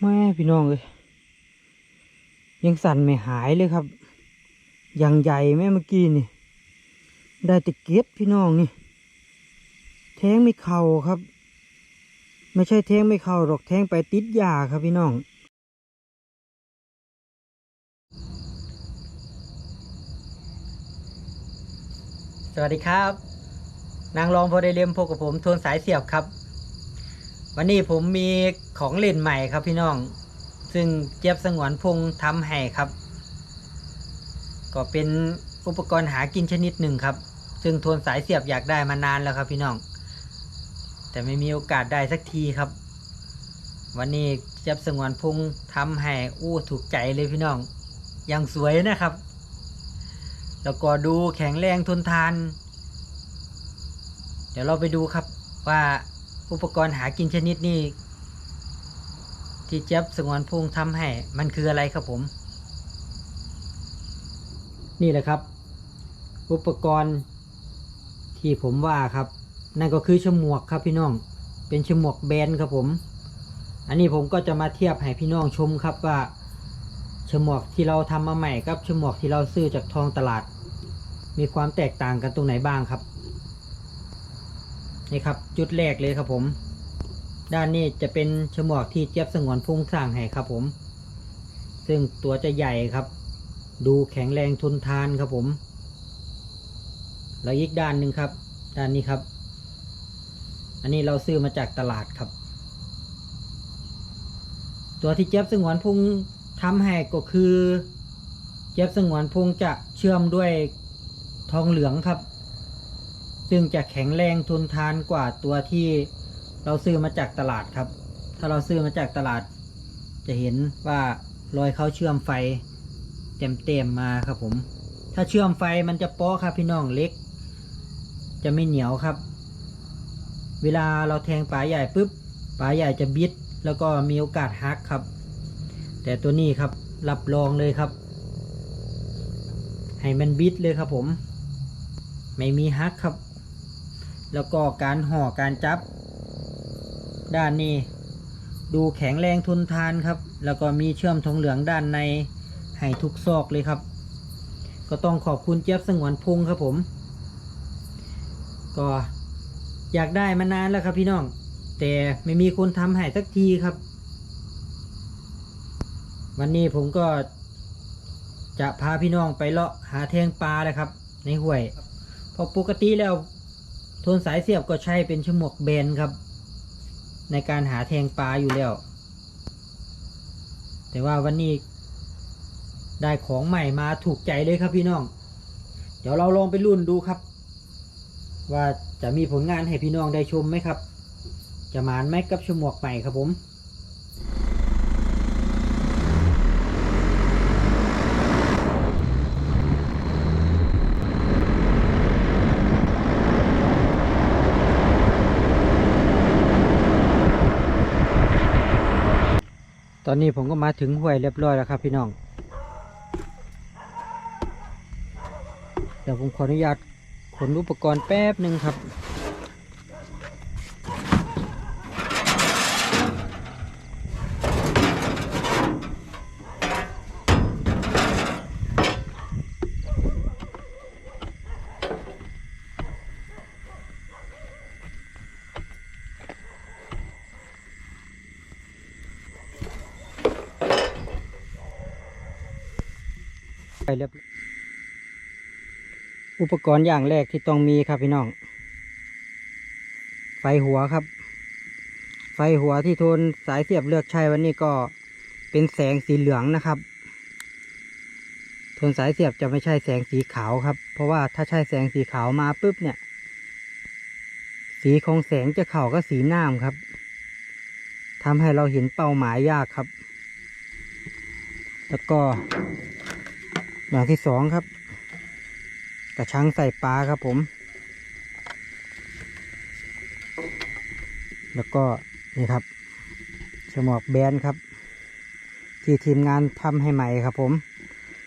แม่พี่น้องเลยยังสั่นไม่หายเลยครับ ยังใหญ่แม่เมื่อกี้นี่ ได้แตะเกียบพี่น้องนี่ แทงไม่เข่าครับ ไม่ใช่แทงไม่เข่าหรอกแทงไปติดยาครับพี่น้องสวัสดีครับ นางรองพอได้เลียมพบกับผมทวนสายเสียบครับ วันนี้ผมมีของเล่นใหม่ครับพี่น้อง ซึ่งเจี๊ยบสงวนพงษ์ทำให้ครับ ก็เป็นอุปกรณ์หากินชนิดหนึ่งครับ ซึ่งทวนสายเสียบอยากได้มานานแล้วครับพี่น้อง แต่ไม่มีโอกาสได้สักทีครับ วันนี้เจี๊ยบสงวนพงษ์ทำให้อู้ถูกใจเลยพี่น้องยังสวยนะครับ แล้วก็ดูแข็งแรงทนทาน เดี๋ยวเราไปดูครับว่า อุปกรณ์หากินชนิดนี้ที่เจี๊ยบสงวนพงษ์ทำให้ มันคืออะไรครับผม นี่แหละครับ อุปกรณ์ที่ผมว่าครับ นั่นก็คือฉมวกครับพี่น้อง เป็นฉมวกแบนครับผม อันนี้ผมก็จะมาเทียบให้พี่น้องชมครับว่าฉมวกที่เราทำมาใหม่กับฉมวกที่เราซื้อจากทองตลาด มีความแตกต่างกันตรงไหนบ้างครับ นี่ครับ จุดแรกเลยครับผม ด้านนี้จะเป็นฉมวกที่เจี๊ยบสงวนพุ่งสร้างให้ครับผม ซึ่งตัวจะใหญ่ครับ ดูแข็งแรงทนทานครับผม แล้วอีกด้านหนึ่งครับ ด้านนี้ครับ อันนี้เราซื้อมาจากตลาดครับ ตัวที่เจี๊ยบสงวนพุงทำให้ก็คือ เจี๊ยบสงวนพุงจะเชื่อมด้วยทองเหลืองครับ ซึ่งจะแข็งแรงทนทานกว่าตัวที่เราซื้อมาจากตลาดครับ ถ้าเราซื้อมาจากตลาด จะเห็นว่ารอยเขาเชื่อมไฟเต็มเต็มๆมาครับผม ถ้าเชื่อมไฟมันจะปาะครับพี่น้องเล็ก จะไม่เหนียวครับ เวลาเราแทงปลาใหญ่ปุ๊บปลาใหญ่จะบิด แล้วก็มีโอกาสฮักครับ แต่ตัวนี้ครับรับรองเลยครับ ให้มันบิดเลยครับผม ไม่มีฮักครับ แล้วก็การห่อการจับ ด้านนี้ ดูแข็งแรงทนทานครับ แล้วก็มีเชื่อมทองเหลืองด้านในให้ทุกซอกเลยครับ ก็ต้องขอบคุณเจี๊ยบสงวนพงครับผม ก็อยากได้มานานแล้วครับพี่น้อง แต่ไม่มีคนทำให้สักทีครับ วันนี้ผมก็จะพาพี่น้องไปเลาะหาแทงปลาเลยครับ ในห้วยพราะปกติแล้ว ทนสายเสียบก็ใช้เป็นฉมวกแบนครับ ในการหาแทงปลาอยู่แล้ว แต่ว่าวันนี้ได้ของใหม่มาถูกใจเลยครับพี่น้อง เดี๋ยวเราลองไปรุ่นดูครับ ว่าจะมีผลงานให้พี่น้องได้ชมไหมครับ จะมานไหมกับฉมวกใหม่ครับผม ตอนนี้ผมก็มาถึงห้วยเรียบร้อยแล้วครับพี่น้อง เดี๋ยวผมขออนุญาตขนอุปกรณ์แป๊บหนึ่งครับ ไปเรียบอุปกรณ์อย่างแรกที่ต้องมีครับพี่น้อง ไฟหัวครับ ไฟหัวที่ทนสายเสียบเลือกใช้วันนี้ก็เป็นแสงสีเหลืองนะครับทนสายเสียบจะไม่ใช่แสงสีขาวครับ เพราะว่าถ้าใช้แสงสีขาวมาปุ๊บเนี่ย สีของแสงจะเข้าก็สีน้ำครับทำให้เราเห็นเป้าหมายยากครับ แล้วก็ อย่างที่สองครับ กระชังใส่ปลาครับผม แล้วก็นี่ครับฉมวกแบนครับ ที่ทีมงานทำให้ใหม่ครับผม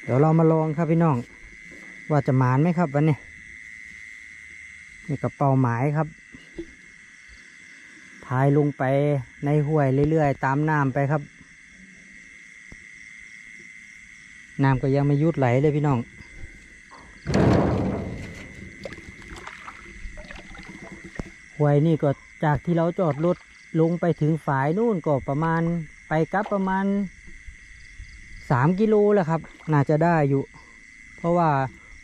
เดี๋ยวเรามาลองครับพี่น้อง ว่าจะหมานไหมครับวันนี้นี่กระเป๋าหมายครับพายลงไปในห้วยเรื่อยๆ ตามน้ำไปครับ น้ำก็ยังไม่ยุดไหลเลยพี่น้องหวยนี่ก็จากที่เราจอดรถลงไปถึงฝายนู่นก็ประมาณไปกลับประมาณสามกิโลแหละครับ น่าจะได้อยู่ เพราะว่า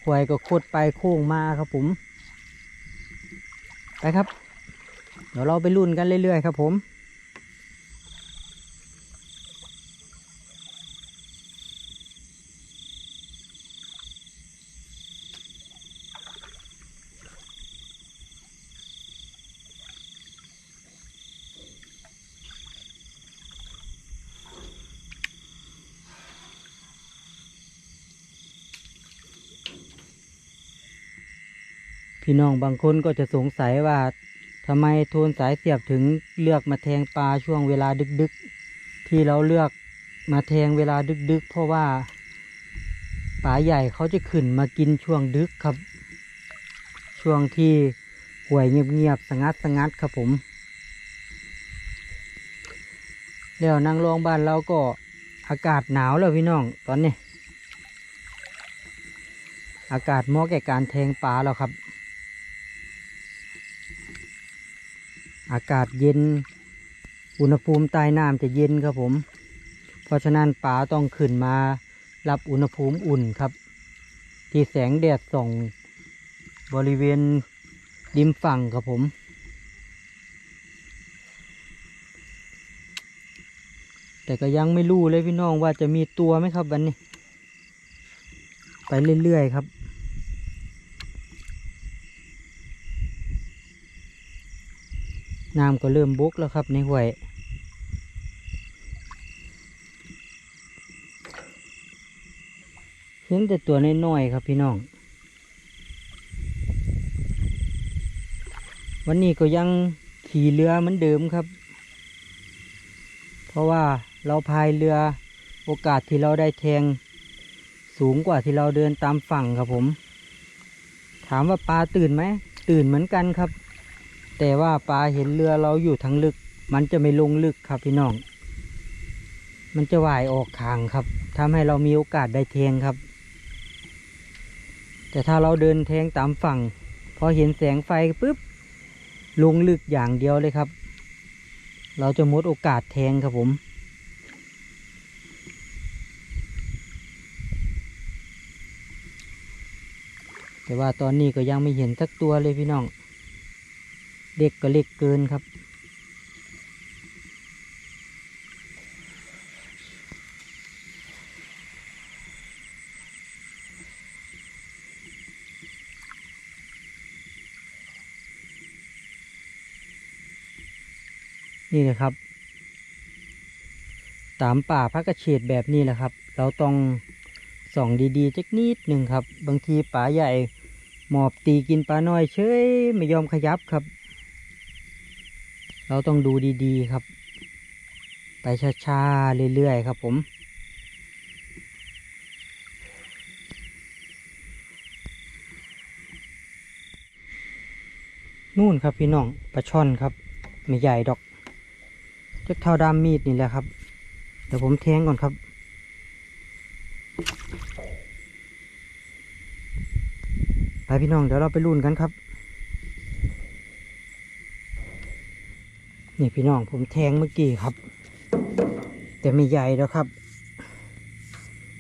หวยก็คดไปโค้งมาครับผม ไปครับ เดี๋ยวเราไปรุ่นกันเรื่อยๆครับผม พี่น้องบางคนก็จะสงสัยว่าทำไมโทนสายเสียบถึงเลือกมาแทงปลาช่วงเวลาดึกๆ ที่เราเลือกมาแทงเวลาดึกๆ เพราะว่าปลาใหญ่เขาจะขึ้นมากินช่วงดึกครับ ช่วงที่ห่วยเงียบๆสงัดสงัดครับผม แล้วนางรองบ้านเราก็อากาศหนาวแล้วพี่น้องตอนนี้ อากาศเหมาะแก่การแทงปลาแล้วครับ อากาศเย็น อุณหภูมิใต้น้ำจะเย็นครับผม เพราะฉะนั้นปลาต้องขึ้นมารับอุณหภูมิอุ่นครับ ที่แสงแดดส่องบริเวณริมฝั่งครับผม แต่ก็ยังไม่รู้เลยพี่น้องว่าจะมีตัวไหมครับวันนี้ ไปเรื่อยๆครับ น้ำก็เริ่มบุกแล้วครับในห้วยเห็นแต่ตัวน้อยๆครับพี่น้อง วันนี้ก็ยังขี่เรือเหมือนเดิมครับ เพราะว่าเราพายเรือโอกาสที่เราได้แทง สูงกว่าที่เราเดินตามฝั่งครับผม ถามว่าปลาตื่นไหม ตื่นเหมือนกันครับ แต่ว่าปลาเห็นเรือเราอยู่ทางลึก มันจะไม่ลงลึกครับพี่น้อง มันจะว่ายออกทางครับทำให้เรามีโอกาสได้แทงครับ แต่ถ้าเราเดินแทงตามฝั่ง พอเห็นแสงไฟปุ๊บลงลึกอย่างเดียวเลยครับ เราจะมดโอกาสแทงครับผมแต่ว่าตอนนี้ก็ยังไม่เห็นสักตัวเลยพี่น้อง เด็กก็เล็กเกินครับ นี่เลยครับ ตามป่าพักกระเฉดแบบนี้แหละครับ เราต้องส่องดีๆจักนิดหนึ่งครับ บางทีป่าใหญ่หมอบตีกินปลาน้อยเฉยไม่ยอมขยับครับ เราต้องดูดีๆครับ ไปช้าๆเรื่อยๆครับผม นู่นครับพี่น้องปลาช่อนครับ ไม่ใหญ่ดอกจะเท่าดามมีดนี่แหละครับ เดี๋ยวผมแทงก่อนครับไปพี่น้องเดี๋ยวเราไปลุ้นกันครับ นี่พี่น้องผมแทงเมื่อกี้ครับ แต่ไม่ใหญ่แล้วครับ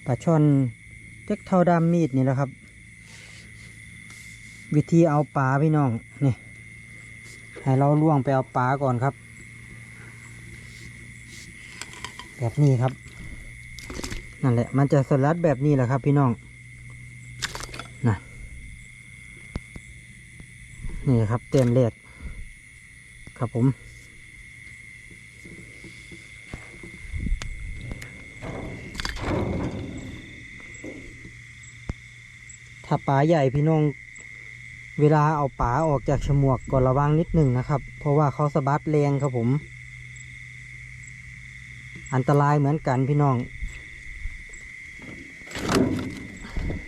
ปลาช่อนเจ๊กเท่าดามมีดนี่แหละครับ วิธีเอาปลาพี่น้องนี่ให้เราล่วงไปเอาปลาก่อนครับ แบบนี้ครับนั่นแหละมันจะสลัดแบบนี้แหละครับ พี่น้องน่ะนี่ครับเต็มแรกครับผม ถ้าปลาใหญ่พี่น้อง เวลาเอาปลาออกจากฉมวกก็ระวังนิดหนึ่งนะครับ เพราะว่าเขาสะบัดแรงครับผม อันตรายเหมือนกันพี่น้อง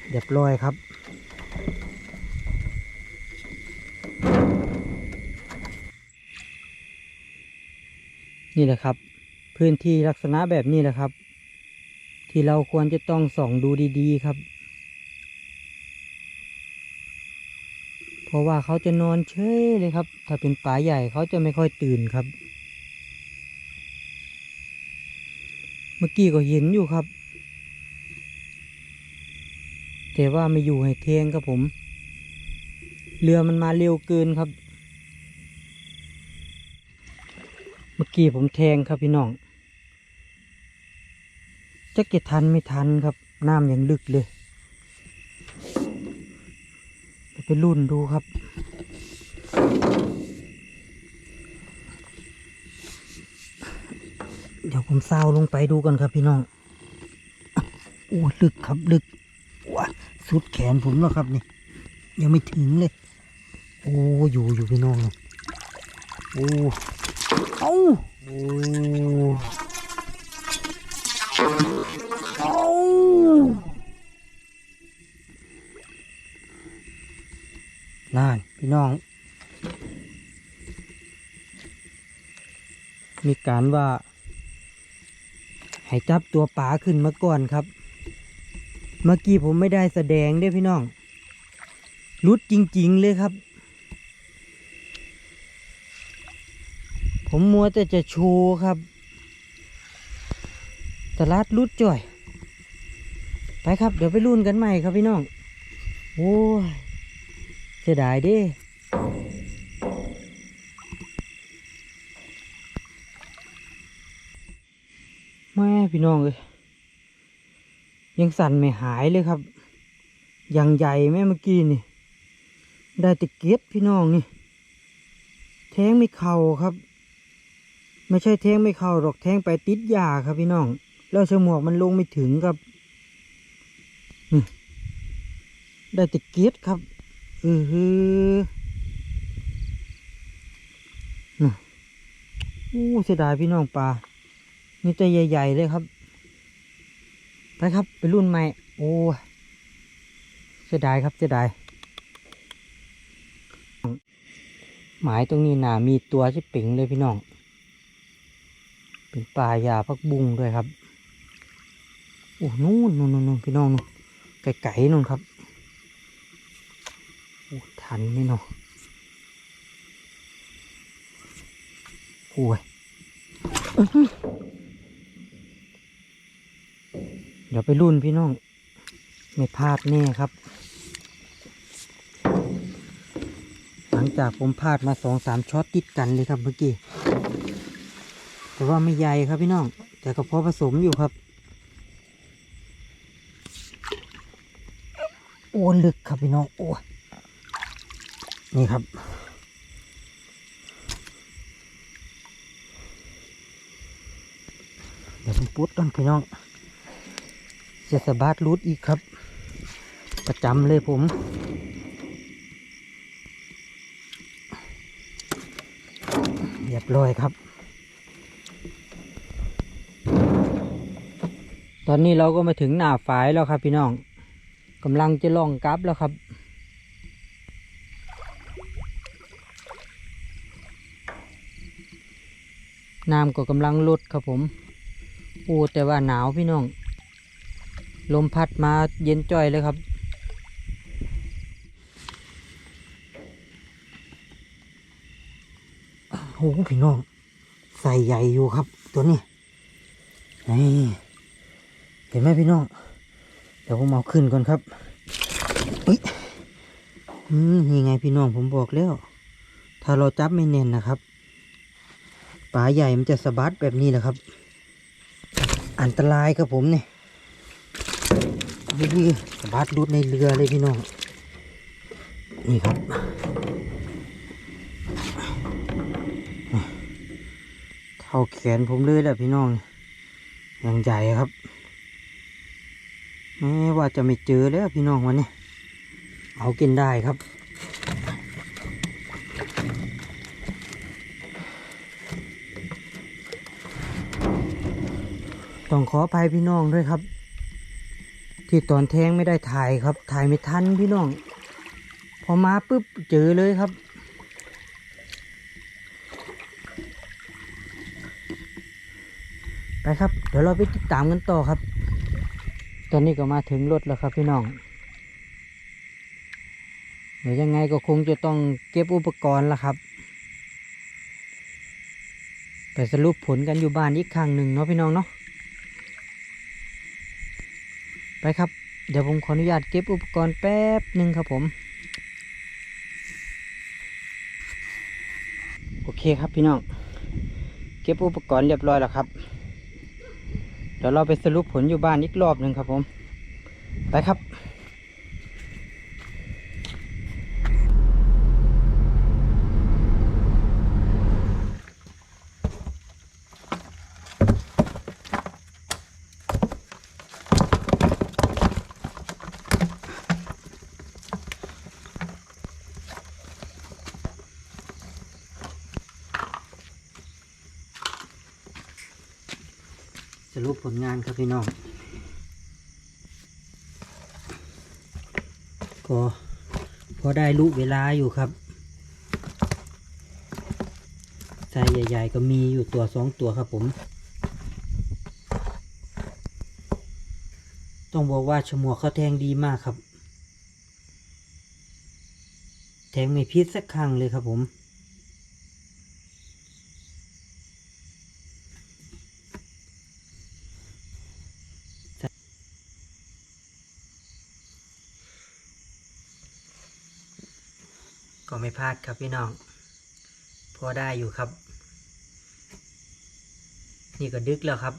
เรียบร้อยครับนี่แหละครับ พื้นที่ลักษณะแบบนี้แหละครับ ที่เราควรจะต้องส่องดูดี ๆ ครับ เพ ราะว่าเขาจะนอนเฉยเลยครับ ถ้าเป็นป่าใหญ่เขาจะไม่ค่อยตื่นครับ เมื่อกี้ก็เห็นอยู่ครับ แต่ว่าไม่อยู่ให้เทงครับผม เรือมันมาเร็วเกินครับ เมื่อกี้ผมแทงครับพี่น้องจะเก็ทันไม่ทันครับ น้ำยังลึกเลย ไปรุ่นดูครับ เดี๋ยวผมซาวลงไปดูกันครับพี่น้องโอ้ลึกครับลึกว้าสุดแขนผมแล้วครับนี่ ยังไม่ถึงเลย โอ้อยู่อยู่พี่น้องโอ้เอ้าโอ้เอ้า น่นพี่น้อง มีการว่า ให้จับตัวป๋าขึ้นมาก่อนครับ เมื่อกี้ผมไม่ได้แสดงด้อพี่น้องรุดจริง ๆ เลยครับ ผมมัวแต่จะโชว์ครับตลาดรุดจ่อย ไปครับ เดี๋ยวไปรุ่นกันใหม่ครับพี่น้อง โอ้ย สียดายด้แม่พี่น้องเลยยังสั่นไม่หายเลยครับ ยังใหญ่แม่เมื่อกี้นี่ ได้แต่เก็บพี่น้องนี่ แทงไม่เข่าครับ ไม่ใช่แทงไม่เข่าหรอกแทงไปติดยาครับพี่น้อง แล้วฉมวกมันลงไม่ถึงครับ ได้แต่เก็บครับ ออฮือน่ะอู้เสียดายพี่น้องปลา นี่ตัวใหญ่ ๆ เลยครับ ไปครับ ไปรุ่นใหม่ โอ้เสียดายครับเสียดาย หมายตรงนี้นามีตัวที่ปิ่งเลยพี่น้อง เป็นปลายาพักบุ้งด้วยครับ โอ้นู่นนู่นนู่นพี่น้องนู่นไก่ๆนู่นครับ ทันไหมเนาะโอ้ยเดี๋ยวไปรุ่นพี่น้องไม่พลาดแน่ครับ หลังจากผมพลาดมาสองสามช็อตติดกันเลยครับเมื่อกี้ แต่ว่าไม่ใหญ่ครับพี่น้อง แต่ก็พอผสมอยู่ครับ โอ้ลึกครับพี่น้อง โอ้ นี่ครับ เดี๋ยวผมปุ๊ดกันพี่น้องจะสะบาดรูดอีกครับ ประจำเลยผมเรียบร้อยครับ ตอนนี้เราก็มาถึงหน้าฝายแล้วครับพี่น้องกำลังจะล่องกลับแล้วครับ น้ำก็กำลังลดครับผมโอ้แต่ว่าหนาวพี่น้อง ลมพัดมาเย็นจ่อยเลยครับโอ้โหพี่น้อง ใส่ใหญ่อยู่ครับ ตัวนี้นี่เห็นไหมพี่น้อง เดี๋ยวผมเอาขึ้นก่อนครับอุ๊ยนี่ไงพี่น้องผมบอกแล้ว ถ้าเราจับไม่แน่นนะครับ ปลาใหญ่มันจะสะบัดแบบนี้แหละครับ อันตรายครับผมเนี่ยนี่สะบัดรุดในเรือเลยพี่น้อง นี่ครับเท่าแขนผมเลยแหละพี่น้องยังใหญ่ครับแม้ว่าจะไม่เจอแล้วพี่น้องวันนี้ เอากินได้ครับ ต้องขออภัยพี่น้องด้วยครับ ที่ตอนแทงไม่ได้ถ่ายครับ ถ่ายไม่ทันพี่น้อง พอมาปุ๊บเจอเลยครับ ไปครับ เดี๋ยวเราไปติดตามกันต่อครับ ตอนนี้ก็มาถึงรถแล้วครับพี่น้อง เดี๋ยวยังไงก็คงจะต้องเก็บอุปกรณ์ละครับไปสรุปผลกันอยู่บ้านอีกครั้งหนึ่งเนาะพี่น้องเนาะ ไปครับ เดี๋ยวผมขออนุญาตเก็บอุปกรณ์แป๊บหนึ่งครับผม โอเคครับพี่น้อง เก็บอุปกรณ์เรียบร้อยแล้วครับ เดี๋ยวเราไปสรุปผลอยู่บ้านอีกรอบหนึ่งครับผม ไปครับ งานครับพี่น้อง ก็พอได้รู้เวลาอยู่ครับไซส์ใหญ่ ๆ ก็มีอยู่ตัวสองตัวครับผม ต้องบอกว่าฉมวกเขาแทงดีมากครับ แทงไม่พิษสักครั้งเลยครับผม ก็ไม่พลาดครับพี่น้อง พอได้อยู่ครับ นี่ก็ดึกแล้วครับ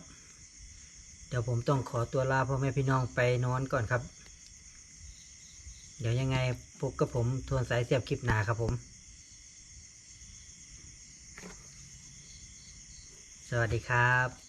เดี๋ยวผมต้องขอตัวลาพ่อแม่พี่น้องไปนอนก่อนครับ เดี๋ยวยังไงพบกับผมทวนสายเสียบคลิปหนาครับผม สวัสดีครับ